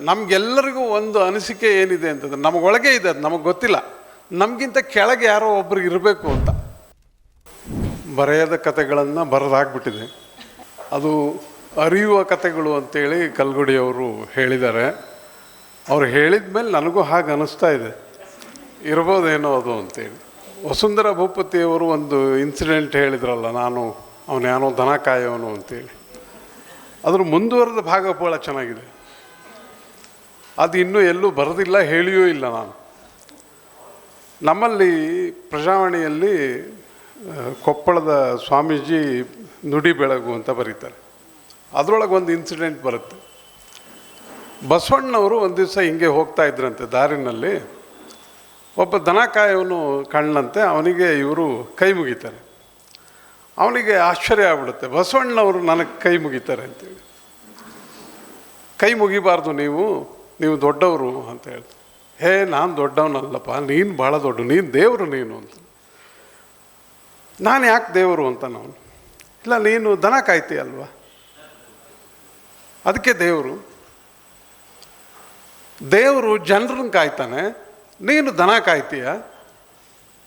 ನಮಗೆಲ್ಲರಿಗೂ ಒಂದು ಅನಿಸಿಕೆ ಏನಿದೆ ಅಂತಂದ್ರೆ, ನಮಗೊಳಗೆ ಇದೆ ಅದು, ನಮಗೆ ಗೊತ್ತಿಲ್ಲ. ನಮಗಿಂತ ಕೆಳಗೆ ಯಾರೋ ಒಬ್ರಿಗೆ ಇರಬೇಕು ಅಂತ. ಬರೆಯದ ಕತೆಗಳನ್ನು ಬರೆದಾಗ್ಬಿಟ್ಟಿದೆ. ಅದು ಅರಿಯುವ ಕತೆಗಳು ಅಂತೇಳಿ ಕಲ್ಗುಡಿಯವರು ಹೇಳಿದ್ದಾರೆ. ಅವ್ರು ಹೇಳಿದ ಮೇಲೆ ನನಗೂ ಹಾಗೆ ಅನ್ನಿಸ್ತಾ ಇದೆ. ಇರ್ಬೋದೇನೋ ಅದು ಅಂತೇಳಿ. ವಸುಂಧರ ಭೂಪತಿಯವರು ಒಂದು ಇನ್ಸಿಡೆಂಟ್ ಹೇಳಿದ್ರಲ್ಲ, ನಾನು, ಅವನು ಯಾನೋ ದನ ಕಾಯೋನು ಅಂತೇಳಿ. ಅದ್ರ ಮುಂದುವರೆದ ಭಾಗ ಭಾಳ ಚೆನ್ನಾಗಿದೆ. ಅದು ಇನ್ನೂ ಎಲ್ಲೂ ಬರೆದಿಲ್ಲ, ಹೇಳಿಯೂ ಇಲ್ಲ ನಾನು. ನಮ್ಮಲ್ಲಿ ಪ್ರಜಾವಾಣಿಯಲ್ಲಿ ಕೊಪ್ಪಳದ ಸ್ವಾಮೀಜಿ ನುಡಿ ಬೆಳಗು ಅಂತ ಬರೀತಾರೆ. ಅದರೊಳಗೆ ಒಂದು ಇನ್ಸಿಡೆಂಟ್ ಬರುತ್ತೆ. ಬಸವಣ್ಣವರು ಒಂದು ದಿವಸ ಹಿಂಗೆ ಹೋಗ್ತಾ ಇದ್ರಂತೆ ದಾರಿನಲ್ಲಿ. ಒಬ್ಬ ದನ ಕಾಯೋನು ಕಣ್ಣಂತೆ, ಅವನಿಗೆ ಇವರು ಕೈ ಮುಗಿತಾರೆ. ಅವನಿಗೆ ಆಶ್ಚರ್ಯ ಆಗ್ಬಿಡುತ್ತೆ, ಬಸವಣ್ಣವರು ನನಗೆ ಕೈ ಮುಗಿತಾರೆ ಅಂತೇಳಿ. ಕೈ ಮುಗಿಬಾರ್ದು ನೀವು ನೀವು ದೊಡ್ಡವರು ಅಂತ ಹೇಳ್ತಾರೆ. ಹೇ, ನಾನು ದೊಡ್ಡವನಲ್ಲಪ್ಪ, ನೀನು ಭಾಳ ದೊಡ್ಡ, ನೀನು ದೇವರು ನೀನು ಅಂತ. ನಾನು ಯಾಕೆ ದೇವರು ಅಂತ ನಾವು ಇಲ್ಲ, ನೀನು ದನ ಕಾಯ್ತೀಯ ಅಲ್ವಾ? ಅದಕ್ಕೆ ದೇವರು. ದೇವರು ಜನರನ್ನ ಕಾಯ್ತಾನೆ, ನೀನು ದನ ಕಾಯ್ತೀಯ?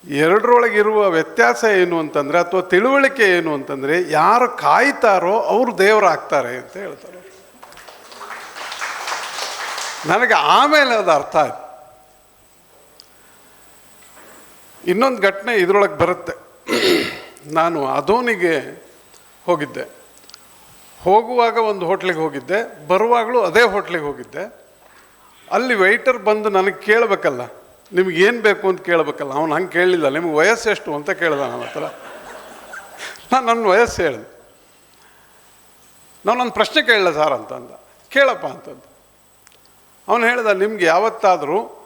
ಎರಡರೊಳಗಿರುವ ವ್ಯತ್ಯಾಸ ಏನು ಅಂತಂದರೆ, ಅಥವಾ ತಿಳುವಳಿಕೆ ಏನು ಅಂತಂದರೆ, ಯಾರು ಕಾಯ್ತಾರೋ ಅವರು ದೇವರಾಗ್ತಾರೆ ಅಂತ ಹೇಳ್ತಾರೆ. ನನಗೆ ಆಮೇಲೆ ಅದು ಅರ್ಥ ಆಯ್ತು. ಇನ್ನೊಂದು ಘಟನೆ ಇದರೊಳಗೆ ಬರುತ್ತೆ. ನಾನು ಅದೋನಿಗೆ ಹೋಗಿದ್ದೆ. ಹೋಗುವಾಗ ಒಂದು ಹೋಟ್ಲಿಗೆ ಹೋಗಿದ್ದೆ, ಬರುವಾಗಲೂ ಅದೇ ಹೋಟ್ಲಿಗೆ ಹೋಗಿದ್ದೆ. ಅಲ್ಲಿ ವೆಯ್ಟರ್ ಬಂದು ನನಗೆ ಕೇಳಬೇಕಲ್ಲ ನಿಮಗೇನು ಬೇಕು ಅಂತ ಕೇಳಬೇಕಲ್ಲ, ಅವನು ಹಂಗೆ ಕೇಳಲಿಲ್ಲ ನಿಮ್ಗೆ ವಯಸ್ಸು ಎಷ್ಟು ಅಂತ ಕೇಳಿದ ನನ್ನ ಹತ್ರ. ನಾನು ನನ್ನ ವಯಸ್ಸು ಹೇಳಿದೆ. ನಾನು ನನ್ನ ಪ್ರಶ್ನೆ ಕೇಳಲ್ಲ ಸರ್ ಅಂತ ಅಂದ ಕೇಳಪ್ಪ ಅಂತಂದು. ಅವನು ಹೇಳ್ದ, ನಿಮ್ಗೆ ಯಾವತ್ತಾದರೂ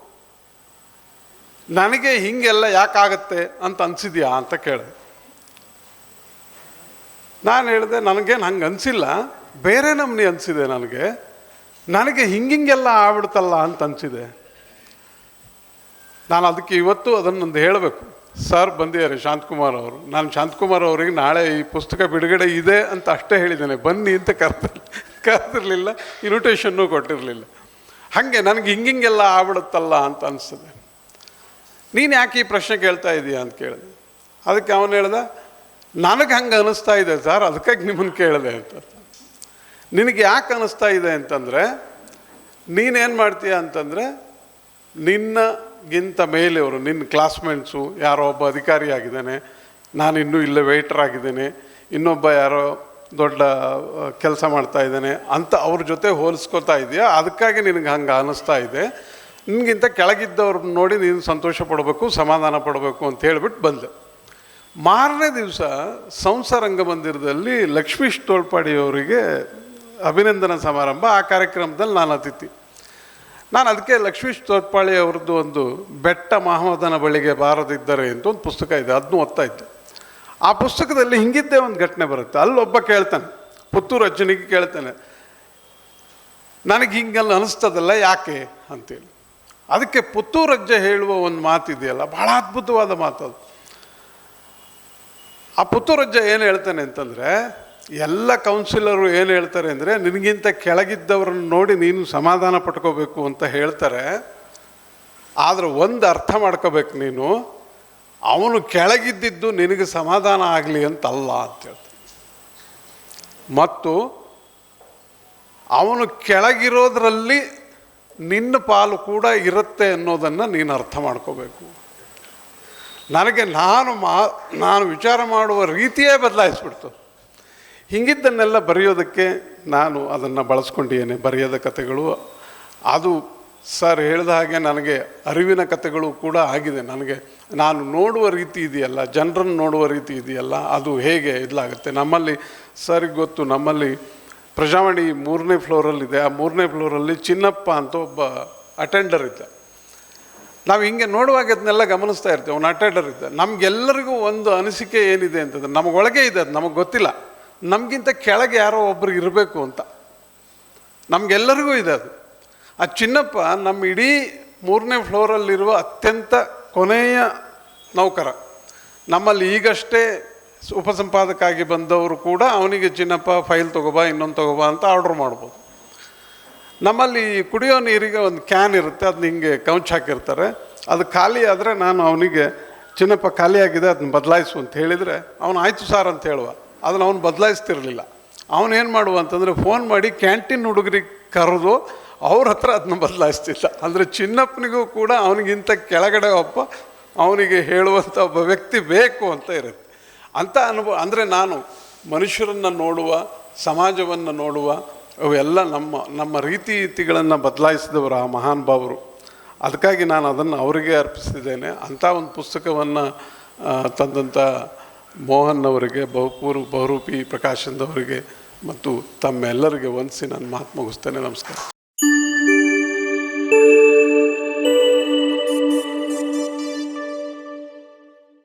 ನನಗೆ ಹಿಂಗೆಲ್ಲ ಯಾಕಾಗತ್ತೆ ಅಂತ ಅನ್ಸಿದ್ಯಾ? ಅಂತ ಕೇಳಿದೆ. ನಾನು ಹೇಳಿದೆ, ನನಗೇನು ಹಂಗೆ ಅನಿಸಿಲ್ಲ. ಬೇರೆ ನಮ್ನಿ ಅನಿಸಿದೆ ನನಗೆ. ನನಗೆ ಹಿಂಗಿಂಗೆಲ್ಲ ಆಗ್ಬಿಡ್ತಲ್ಲ ಅಂತ ಅನಿಸಿದೆ. ನಾನು ಅದಕ್ಕೆ ಇವತ್ತು ಅದನ್ನೊಂದು ಹೇಳಬೇಕು. ಸರ್, ಬಂದಿದ್ದಾರೆ ಶಾಂತಕುಮಾರ್ ಅವರು. ನಾನು ಶಾಂತಕುಮಾರ್ ಅವರಿಗೆ ನಾಳೆ ಈ ಪುಸ್ತಕ ಬಿಡುಗಡೆ ಇದೆ ಅಂತ ಅಷ್ಟೇ ಹೇಳಿದ್ದೇನೆ. ಬನ್ನಿ ಅಂತ ಕರೆದ ಕರೆದಿರಲಿಲ್ಲ ಇನ್ವಿಟೇಷನ್ನು ಕೊಟ್ಟಿರಲಿಲ್ಲ. ಹಾಗೆ ನನಗೆ ಹಿಂಗಿಂಗೆಲ್ಲ ಆಗ್ಬಿಡುತ್ತಲ್ಲ ಅಂತ ಅನಿಸ್ತದೆ ನೀನು ಯಾಕೆ ಈ ಪ್ರಶ್ನೆ ಕೇಳ್ತಾ ಇದೀಯ ಅಂತ ಕೇಳಿದೆ. ಅದಕ್ಕೆ ಅವನು ಹೇಳ್ದ, ನನಗೆ ಹಂಗೆ ಅನ್ನಿಸ್ತಾ ಇದೆ ಸರ್, ಅದಕ್ಕಾಗಿ ನಿಮ್ಮನ್ನು ಕೇಳಿದೆ ಅಂತ ನಿನಗೆ ಯಾಕೆ ಅನ್ನಿಸ್ತಾ ಇದೆ ಅಂತಂದರೆ ನೀನೇನು ಮಾಡ್ತೀಯ ಅಂತಂದರೆ, ನಿನ್ನಗಿಂತ ಮೇಲೆಯವರು ನಿನ್ನ ಕ್ಲಾಸ್ಮೇಟ್ಸು ಯಾರೋ ಒಬ್ಬ ಅಧಿಕಾರಿ ಆಗಿದ್ದಾನೆ ನಾನು ಇನ್ನೂ ಇಲ್ಲೇ ವೆಯ್ಟರ್ ಆಗಿದ್ದೇನೆ, ಇನ್ನೊಬ್ಬ ಯಾರೋ ದೊಡ್ಡ ಕೆಲಸ ಮಾಡ್ತಾ ಇದ್ದಾನೆ ಅಂತ ಅವ್ರ ಜೊತೆ ಹೋಲಿಸ್ಕೊತಾ ಇದೆಯಾ? ಅದಕ್ಕಾಗಿ ನಿನಗೆ ಹಂಗೆ ಅನ್ನಿಸ್ತಾ ಇದೆ. ನಿನಗಿಂತ ಕೆಳಗಿದ್ದವ್ರನ್ನ ನೋಡಿ ನೀನು ಸಂತೋಷ ಪಡಬೇಕು, ಸಮಾಧಾನ ಪಡಬೇಕು ಅಂತ ಹೇಳಿಬಿಟ್ಟು ಬಂದೆ. ಮಾರನೇ ದಿವಸ ಸಂಸಾರ ರಂಗಮಂದಿರದಲ್ಲಿ ಲಕ್ಷ್ಮೀಶ್ ತೋಳ್ಪಾಡಿಯವರಿಗೆ ಅಭಿನಂದನಾ ಸಮಾರಂಭ ಆ ಕಾರ್ಯಕ್ರಮದಲ್ಲಿ ನಾನು ಅತಿಥಿ. ನಾನು ಅದಕ್ಕೆ ಲಕ್ಷ್ಮೀಶ್ ತೋಳ್ಪಾಡಿ ಅವ್ರದ್ದು ಒಂದು ಬೆಟ್ಟ ಮಹಮ್ಮದನ ಬಳಿಗೆ ಬಾರದಿದ್ದರೆ ಅಂತ ಒಂದು ಪುಸ್ತಕ ಇದೆ ಅದನ್ನು ಓದ್ತಾ ಇದ್ದೆ. ಆ ಪುಸ್ತಕದಲ್ಲಿ ಹಿಂಗಿದ್ದೇ ಒಂದು ಘಟನೆ ಬರುತ್ತೆ. ಅಲ್ಲೊಬ್ಬ ಕೇಳ್ತಾನೆ, ಪುತ್ತೂರು ಅಜ್ಜನಿಗೆ ಕೇಳ್ತಾನೆ, ನನಗೆ ಹಿಂಗೆಲ್ಲ ಅನಿಸ್ತದಲ್ಲ, ಯಾಕೆ? ಅಂತೇಳಿ. ಅದಕ್ಕೆ ಪುತ್ತೂರು ಅಜ್ಜ ಹೇಳುವ ಒಂದು ಮಾತಿದೆಯಲ್ಲ, ಬಹಳ ಅದ್ಭುತವಾದ ಮಾತು ಅದು. ಆ ಪುತ್ತೂರಜ್ಜ ಏನು ಹೇಳ್ತಾನೆ ಅಂತಂದರೆ, ಎಲ್ಲ ಕೌನ್ಸಿಲರು ಏನು ಹೇಳ್ತಾರೆ ಅಂದರೆ, ನಿನಗಿಂತ ಕೆಳಗಿದ್ದವ್ರನ್ನ ನೋಡಿ ನೀನು ಸಮಾಧಾನ ಪಟ್ಕೋಬೇಕು ಅಂತ ಹೇಳ್ತಾರೆ. ಆದರೆ ಒಂದು ಅರ್ಥ ಮಾಡ್ಕೋಬೇಕು ನೀನು. ಅವನು ಕೆಳಗಿದ್ದಿದ್ದು ನಿನಗೆ ಸಮಾಧಾನ ಆಗಲಿ ಅಂತಲ್ಲ ಅಂತ ಹೇಳ್ತಾನೆ. ಮತ್ತು ಅವನು ಕೆಳಗಿರೋದ್ರಲ್ಲಿ ನಿನ್ನ ಪಾಲು ಕೂಡ ಇರುತ್ತೆ ಅನ್ನೋದನ್ನು ನೀನು ಅರ್ಥ ಮಾಡ್ಕೋಬೇಕು. ನನಗೆ ನಾನು ಮಾ, ನಾನು ವಿಚಾರ ಮಾಡುವ ರೀತಿಯೇ ಬದಲಾಯಿಸ್ಬಿಡ್ತು. ಹಿಂಗಿದ್ದನ್ನೆಲ್ಲ ಬರೆಯೋದಕ್ಕೆ ನಾನು ಅದನ್ನು ಬಳಸ್ಕೊಂಡಿದ್ದೇನೆ, ಬರೆಯೋದ ಕಥೆಗಳು. ಅದು ಸರ್ ಹೇಳಿದ ಹಾಗೆ ನನಗೆ ಅರಿವಿನ ಕಥೆಗಳು ಕೂಡ ಆಗಿದೆ. ನನಗೆ ನಾನು ನೋಡುವ ರೀತಿ ಇದೆಯಲ್ಲ, ಜನರನ್ನು ನೋಡುವ ರೀತಿ ಇದೆಯಲ್ಲ, ಅದು ಹೇಗೆ ಇದಾಗುತ್ತೆ ನಮ್ಮಲ್ಲಿ ಸರಿಗೆ ಗೊತ್ತು, ನಮ್ಮಲ್ಲಿ ಪ್ರಜಾವಾಣಿ ಮೂರನೇ ಫ್ಲೋರಲ್ಲಿದೆ ಆ ಮೂರನೇ ಫ್ಲೋರಲ್ಲಿ ಚಿನ್ನಪ್ಪ ಅಂತ ಒಬ್ಬ ಅಟೆಂಡರ್ ಇದ್ದ. ನಾವು ಹಿಂಗೆ ನೋಡುವಾಗ ಅದನ್ನೆಲ್ಲ ಗಮನಿಸ್ತಾ ಇರ್ತೇವೆ, ಅವನು ಅಟೆಂಡರ್ ಇದ್ದ. ನಮಗೆಲ್ಲರಿಗೂ ಒಂದು ಅನಿಸಿಕೆ ಏನಿದೆ ಅಂತಂದ್ರೆ, ನಮಗೊಳಗೆ ಇದೆ ಅದು, ನಮಗೆ ಗೊತ್ತಿಲ್ಲ. ನಮಗಿಂತ ಕೆಳಗೆ ಯಾರೋ ಒಬ್ಬರು ಇರಬೇಕು ಅಂತ. ನಮಗೆಲ್ಲರಿಗೂ ಇದೆ ಅದು. ಆ ಚಿನ್ನಪ್ಪ ನಮ್ಮ ಇಡೀ ಮೂರನೇ ಫ್ಲೋರಲ್ಲಿರುವ ಅತ್ಯಂತ ಕೊನೆಯ ನೌಕರ. ನಮ್ಮಲ್ಲಿ ಈಗಷ್ಟೇ ಉಪಸಂಪಾದಕಾಗಿ ಬಂದವರು ಕೂಡ ಅವನಿಗೆ ಚಿನ್ನಪ್ಪ, ಫೈಲ್ ತಗೋಬಾ, ಇನ್ನೊಂದು ತಗೋಬಾ ಅಂತ ಆರ್ಡ್ರ್ ಮಾಡ್ಬೋದು. ನಮ್ಮಲ್ಲಿ ಕುಡಿಯೋ ನೀರಿಗೆ ಒಂದು ಕ್ಯಾನ್ ಇರುತ್ತೆ ಅದನ್ನ ಹಿಂಗೆ ಕೌಂಚ್ ಹಾಕಿರ್ತಾರೆ. ಅದು ಖಾಲಿ ಆದರೆ ನಾನು ಅವನಿಗೆ, ಚಿನ್ನಪ್ಪ ಖಾಲಿಯಾಗಿದೆ ಅದನ್ನ ಬದಲಾಯಿಸು ಅಂತ ಹೇಳಿದರೆ, ಅವನು ಆಯಿತು ಸಾರ್ ಅಂತ ಹೇಳುವ. ಅದನ್ನು ಅವನು ಬದಲಾಯಿಸ್ತಿರಲಿಲ್ಲ. ಅವನೇನು ಮಾಡುವ ಅಂತಂದರೆ, ಫೋನ್ ಮಾಡಿ ಕ್ಯಾಂಟೀನ್ ಹುಡುಗರಿಗೆ ಕರೆದು ಅವ್ರ ಹತ್ರ ಅದನ್ನ ಬದಲಾಯಿಸ್ತಿಲ್ಲ. ಅಂದರೆ ಚಿನ್ನಪ್ಪನಿಗೂ ಕೂಡ ಅವನಿಗಿಂತ ಕೆಳಗಡೆ ಒಬ್ಬ ಅವನಿಗೆ ಹೇಳುವಂಥ ಒಬ್ಬ ವ್ಯಕ್ತಿ ಬೇಕು ಅಂತ ಇರುತ್ತೆ. ಅಂಥ ಅನುಭವ, ಅಂದರೆ ನಾನು ಮನುಷ್ಯರನ್ನು ನೋಡುವ, ಸಮಾಜವನ್ನು ನೋಡುವ, ಅವೆಲ್ಲ ನಮ್ಮ ನಮ್ಮ ರೀತಿ ರೀತಿಗಳನ್ನು ಬದಲಾಯಿಸಿದವರು ಆ ಮಹಾನ್ ಭಾವರು ಅದಕ್ಕಾಗಿ ನಾನು ಅದನ್ನು ಅವರಿಗೆ ಅರ್ಪಿಸಿದ್ದೇನೆ ಅಂಥ ಒಂದು ಪುಸ್ತಕವನ್ನು ತಂದಂಥ ಮೋಹನ್ ಅವರಿಗೆ, ಬಹುಪೂರ್ವ, ಬಹುರೂಪಿ ಪ್ರಕಾಶಂದವರಿಗೆ ಮತ್ತು ತಮ್ಮೆಲ್ಲರಿಗೆ ವಂದಿಸಿ ನಾನು ಮಾತು ಮುಗಿಸ್ತೇನೆ. ನಮಸ್ಕಾರ.